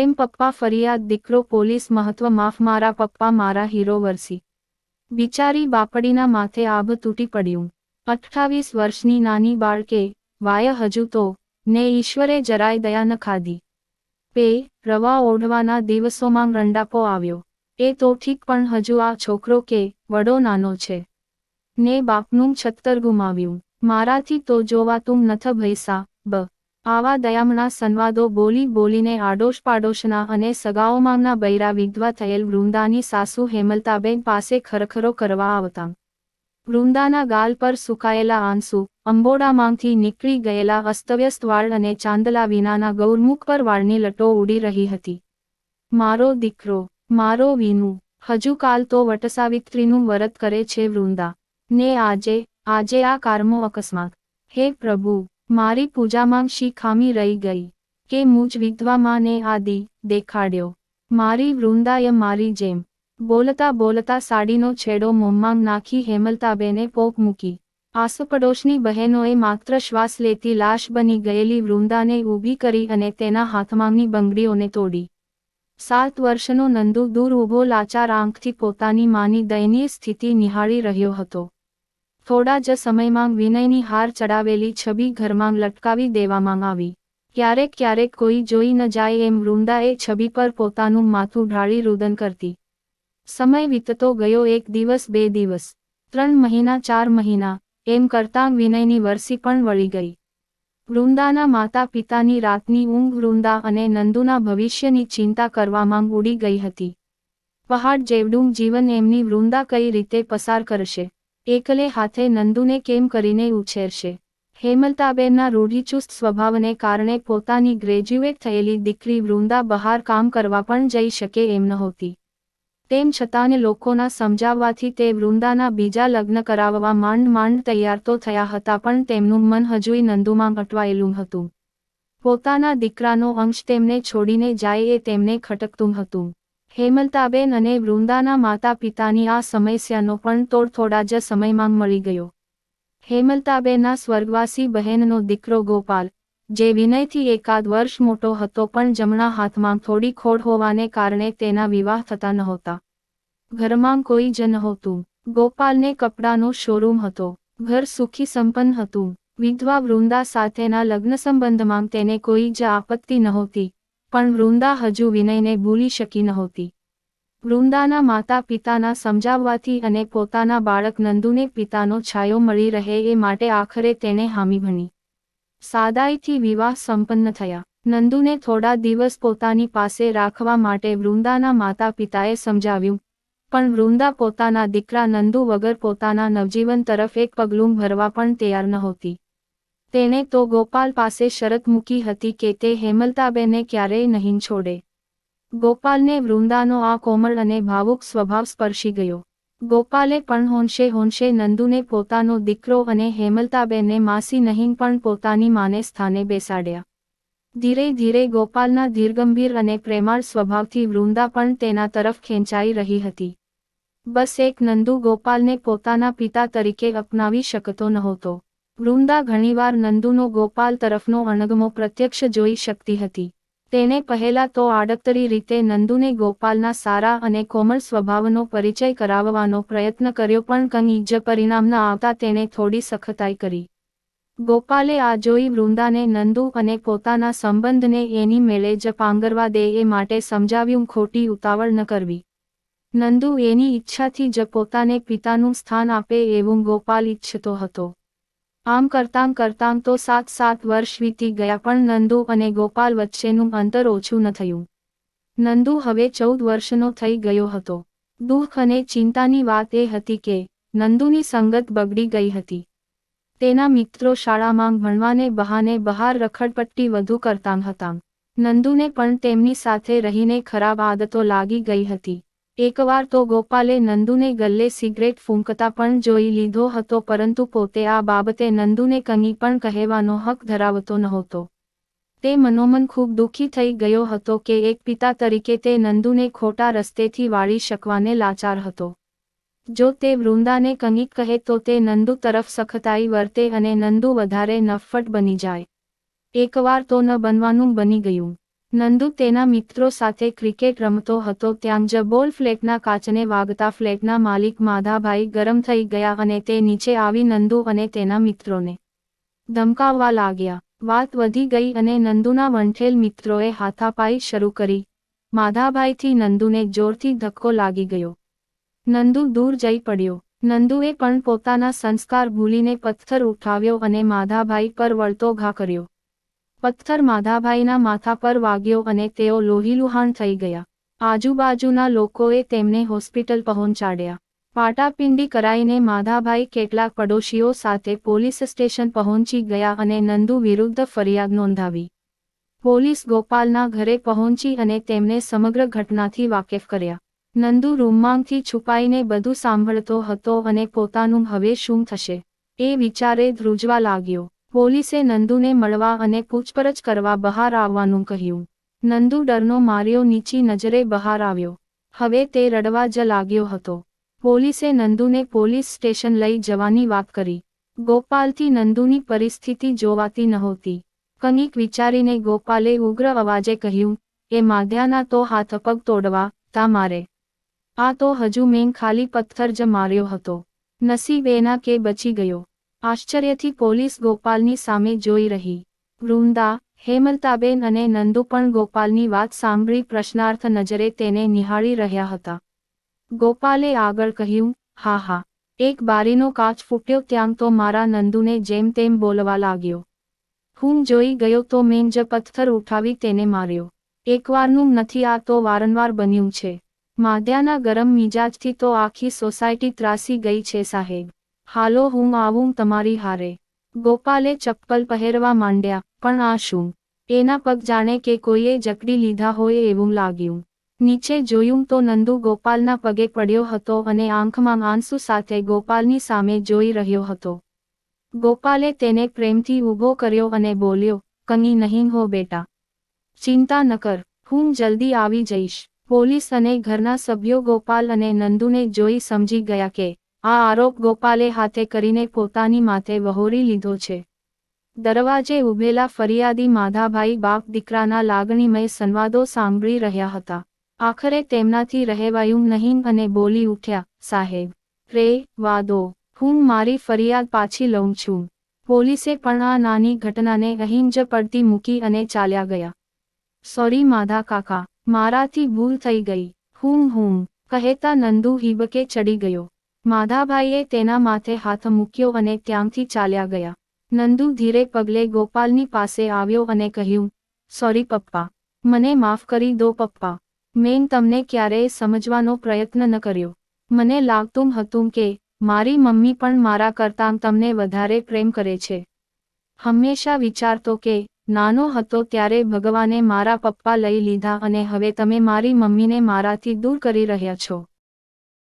એમ પપ્પા ફરિયાદ, દીકરો પોલીસ, મહત્વ, માફ, મારા પપ્પા, મારા હીરો વરસી. બિચારી બાપડીના માથે આભ તૂટી પડ્યું. અઠ્ઠાવીસ વર્ષની નાની બાળકે વાય હજુ તો ને ઈશ્વરે જરાય દયા ન ખાધી. પે રવા ઓઢવાના દિવસોમાં રંડાપો આવ્યો. એ તો ઠીક પણ હજુ આ છોકરો કે વડો નાનો છે. ને બાપનું છત્તર ગુમાવ્યું. મારાથી તો જોવાતું નથ ભૈસા, બ. આવા દયામણા સંવાદો બોલી બોલીને આડોશ પાડોશના અને સગાઓમાંના બૈરા વિધવા થયેલ વૃંદાની સાસુ હેમલતાબેન પાસે ખરખરો કરવા આવતા. વૃંદાના ગાલ પર સુકાયેલા આંસુ, અંબોડામાંથી નીકળી ગયેલા અસ્તવ્યસ્ત વાળ અને ચાંદલા વિનાના ગૌરમુખ પર વાળની લટો ઉડી રહી હતી. મારો દીકરો, મારો વિનુ, હજુ કાલ તો વટસાવિત્રીનું વરત કરે છે વૃંદા. ને આજે આજે આ કારમો અકસ્માત. હે પ્રભુ મારી પૂજામાં શી ખામી રહી ગઈ, કે મુજ વિધવામાં ને આદિ દેખાડ્યો. મારી વૃંદાય મારી જેમ. બોલતા બોલતા સાડીનો છેડો મોંમાં નાખી હેમલતાબેને પોક મૂકી. આસપડોશની બહેનોએ માત્ર શ્વાસ લેતી લાશ બની ગયેલી વૃંદાને ઊભી કરી અને તેના હાથમાંની બંગડીઓને તોડી. સાત વર્ષનો નંદુ દૂર ઊભો લાચાર આંખથી પોતાની માની દયનીય સ્થિતિ નિહાળી રહ્યો હતો. થોડા જ સમયમાં વિનયની હાર ચડાવેલી છબી ઘરમાં લટકાવી દેવામાં આવી. ક્યારેક ક્યારેક કોઈ જોઈ ન જાય એમ વૃંદાએ છબી પર પોતાનું માથું ઢાળી રુદન કરતી. સમય વીતતો ગયો એક દિવસ, બે દિવસ, ત્રણ મહિના, ચાર મહિના, એમ કરતાં વિનયની વરસી પણ વળી ગઈ. વૃંદાના માતા પિતાની રાતની ઊંઘ વૃંદા અને નંદુના ભવિષ્યની ચિંતા કરવામાં ઉડી ગઈ હતી. પહાડ જેવડું જીવન એમની વૃંદા કઈ રીતે પસાર કરશે? એકલે હાથે નંદુને કેમ કરીને ઉછેરશે? હેમલતાબેનના રૂઢિચુસ્ત સ્વભાવને કારણે પોતાની ગ્રેજ્યુએટ થયેલી દીકરી વૃંદા બહાર કામ કરવા પણ જઈ શકે એમ નહોતી. તેમ છતાં લોકોના સમજાવવાથી તે વૃંદાના બીજા લગ્ન કરાવવા માંડ માંડ તૈયાર તો થયા હતા પણ તેમનું મન હજુય નંદુમાં અટવાયેલું હતું. પોતાના દીકરાનો અંશ તેમને છોડીને જાય એ તેમને ખટકતું હતું. હેમલતાબેન અને વૃંદાના માતા પિતાની આ સમસ્યાનો પણ તોડ થોડા જ સમયમાં મળી ગયો. હેમલતાબેનના સ્વર્ગવાસી બહેનનો દીકરો ગોપાલ, જે વિનયથી એકાદ વર્ષ મોટો હતો પણ જમણા હાથમાં થોડી ખોડ હોવાને કારણે તેના વિવાહ થતા નહોતા. ઘરમાં કોઈ જ નહોતું. ગોપાલને કપડાનો શોરૂમ હતો. ઘર સુખી સંપન્ન હતું. વિધવા વૃંદા સાથેના લગ્ન સંબંધમાં તેને કોઈ જ આપત્તિ નહોતી. પણ વૃંદા હજુ વિનયને ભૂલી શકી નહોતી. વૃંદાના માતા પિતાના સમજાવવાથી અને પોતાના બાળક નંદુને પિતાનો છાયો મળી રહે એ માટે આખરે તેને હામી ભણી સાદાઈથી વિવાહ સંપન્ન થયા. નંદુને થોડા દિવસ પોતાની પાસે રાખવા માટે વૃંદાના માતા પિતાએ સમજાવ્યું, પણ વૃંદા પોતાના દીકરા નંદુ વગર પોતાના નવજીવન તરફ એક પગલું ભરવા પણ તૈયાર નહોતી. તેણે તો ગોપાલ પાસે શરત મૂકી હતી કે તે હેમલતાબેને ક્યારેય નહીં છોડે. ગોપાલને વૃંદાનો આ કોમળ અને ભાવુક સ્વભાવ સ્પર્શી ગયો. ગોપાલે પણ હોંશે હોંશે નંદુને પોતાનો દીકરો અને હેમલતાબેનને માસી નહીં પણ પોતાની માને સ્થાને બેસાડ્યા. ધીરે ધીરે ગોપાલના ધીરગંભીર અને પ્રેમાળ સ્વભાવથી વૃંદા પણ તેના તરફ ખેંચાઈ રહી હતી. બસ એક નંદુ ગોપાલને પોતાના પિતા તરીકે અપનાવી શકતો નહોતો. વૃંદા ઘણીવાર નંદુનો ગોપાલ તરફનો અણગમો પ્રત્યક્ષ જોઈ શકતી હતી. તેને પહેલા તો આડકતરી રીતે નંદુને ગોપાલના સારા અને કોમળ સ્વભાવનો પરિચય કરાવવાનો પ્રયત્ન કર્યો પણ કંઈ જ પરિણામ ન આવતા તેણે થોડી સખતાઈ કરી. ગોપાલે આ જોઈ વૃંદાને નંદુ અને પોતાના સંબંધને એની મેળે જ પાંગરવા દે એ માટે સમજાવ્યું ખોટી ઉતાવળ ન કરવી. નંદુ એની ઈચ્છાથી જ પોતાને પિતાનું સ્થાન આપે એવું ગોપાલ ઈચ્છતો હતો. આમ કરતાં કરતાં તો સાત સાત વર્ષ વીતી ગયા પણ નંદુ અને ગોપાલ વચ્ચેનું અંતર ઓછું ન થયું. નંદુ હવે ચૌદ વર્ષનો થઈ ગયો હતો. દુઃખ અને ચિંતાની વાત એ હતી કે નંદુની સંગત બગડી ગઈ હતી. તેના મિત્રો શાળામાં ભણવાને બહાને બહાર રખડપટ્ટી વધુ કરતાં હતા. નંદુને પણ તેમની સાથે રહીને ખરાબ આદતો લાગી ગઈ હતી. એકવાર તો ગોપાલે નંદુને ગલ્લે સિગરેટ ફૂંકતા પણ જોઈ લીધો હતો, પરંતુ પોતે આ બાબતે નંદુને કંઈ પણ કહેવાનો હક ધરાવતો નહોતો. તે મનોમન ખૂબ દુઃખી થઈ ગયો હતો કે એક પિતા તરીકે તે નંદુને ખોટા રસ્તેથી વાળી શકવાને લાચાર હતો. જો તે વૃંદાને કંઈક કહે તો તે નંદુ તરફ સખતાઈ વર્તે અને નંદુ વધારે નફ્ફટ બની જાય. એકવાર તો ન બનવાનું બની ગયું. નંદુ તેના મિત્રો સાથે ક્રિકેટ રમતો હતો ત્યાં જ બોલ ફ્લેટના કાચને વાગતા ફ્લેટના માલિક માધાભાઈ ગરમ થઈ ગયા અને તે નીચે આવી નંદુ અને તેના મિત્રોને ધમકાવવા લાગ્યા. વાત વધી ગઈ અને નંદુના વંઠેલ મિત્રોએ હાથાપાઈ શરૂ કરી. માધાભાઈથી નંદુને જોરથી ધક્કો લાગી ગયો. નંદુ દૂર જઈ પડ્યો. નંદુએ પણ પોતાના સંસ્કાર ભૂલીને પથ્થર ઉઠાવ્યો અને માધાભાઈ પર વળતો ઘા કર્યો. પથ્થર માધાભાઈના માથા પર વાગ્યો અને તેઓ લોહીલુહાણ થઈ ગયા. આજુબાજુના લોકોએ તેમને હોસ્પિટલ પહોંચાડ્યા. પાટાપિંડી કરાઈને માધાભાઈ કેટલાક પડોશીઓ સાથે પોલીસ સ્ટેશન પહોંચી ગયા અને નંદુ વિરુદ્ધ ફરિયાદ નોંધાવી. પોલીસ ગોપાલના ઘરે પહોંચી અને તેમને સમગ્ર ઘટનાથી વાકેફ કર્યા. નંદુ રૂમમાંથી છુપાઈને બધું સાંભળતો હતો અને પોતાનું હવે શું થશે? એ વિચારે ધ્રુજવા લાગ્યો. પોલીસે નંદુને મળવા અને પૂછપરછ કરવા બહાર આવવાનું કહ્યું. નંદુ ડરનો માર્યો નીચી નજરે બહાર આવ્યો. હવે તે રડવા જ લાગ્યો હતો. પોલીસે નંદુને પોલીસ સ્ટેશન લઈ જવાની વાત કરી. ગોપાલથી નંદુની પરિસ્થિતિ જોવાતી નહોતી. કનિક વિચારીને ગોપાલે ઉગ્ર અવાજે કહ્યું, એ માધ્યાના તો હાથ પગ તોડવા, તા મારે. આ તો હજુ મેં ખાલી પથ્થર જ માર્યો હતો. નસીબ એના કે બચી ગયો. આશ્ચર્યથી પોલીસ ગોપાલની સામે જોઈ રહી. વૃંદા, હેમલતાબેન અને નંદુ પણ ગોપાલની વાત સાંભળી પ્રશ્નાર્થ નજરે તેને નિહાળી રહ્યા હતા. ગોપાલે આગળ કહ્યું, હા હા. એક બારીનો કાચ ફૂટ્યો ત્યાં તો મારા નંદુને જેમ તેમ બોલવા લાગ્યો. હું જોઈ ગયો તો મેં જ પથ્થર ઉઠાવી તેને માર્યો. એકવારનું નથી, આ તો વારંવાર બન્યું છે. માદ્યાના ગરમ મિજાજથી તો આખી સોસાયટી ત્રાસી ગઈ છે સાહેબ. હાલો હું આવું તમારી હારે. ગોપાલે ચપ્પલ પહેરવા માંડ્યા, પણ આ શું? એના પગ જાણે કે કોઈએ જકડી લીધા હોય એવું લાગ્યું. નીચે જોયું તો નંદુ ગોપાલના પગે પડ્યો હતો અને આંખમાં આંસુ સાથે ગોપાલની સામે જોઈ રહ્યો હતો. ગોપાલે તેને પ્રેમથી ઊભો કર્યો અને બોલ્યો, કંઈ નહીં હો બેટા. ચિંતા ન કર, હું જલ્દી આવી જઈશ. પોલીસ અને ઘરના સભ્યો ગોપાલ અને નંદુને જોઈ સમજી ગયા કે આ આરોપ ગોપાલે હાથે કરીને પોતાની માથે વહોરી લીધો છે. દરવાજે ઉભેલા ફરિયાદી માધાભાઈ બાપ દીકરાના લાગણીમય સંવાદો સાંભળી રહ્યા હતા. આખરે તેમનાથી રહેવાયું નહીં અને બોલી ઉઠ્યા, સાહેબ, રે, વાદો, હું મારી ફરિયાદ પાછી લઉં છું. પોલીસે પણ આ નાની ઘટનાને અહીં જ પડતી મૂકી અને ચાલ્યા ગયા. સોરી, માધા કાકા, મારાથી ભૂલ થઈ ગઈ. હું હું, કહેતા નંદુ હિબકે ચડી ગયો. માધાભાઈએ તેના માથે હાથ મૂક્યો અને ત્યાંથી ચાલ્યા ગયા. નંદુ ધીરે પગલે ગોપાલની પાસે આવ્યો અને કહ્યું, સોરી પપ્પા, મને માફ કરી દો પપ્પા. મેં તમને ક્યારેય સમજવાનો પ્રયત્ન ન કર્યો. મને લાગતું હતું કે મારી મમ્મી પણ મારા કરતાં તમને વધારે પ્રેમ કરે છે. હંમેશા વિચારતો કે નાનો હતો ત્યારે ભગવાને મારા પપ્પા લઈ લીધા અને હવે તમે મારી મમ્મીને મારાથી દૂર કરી રહ્યા છો.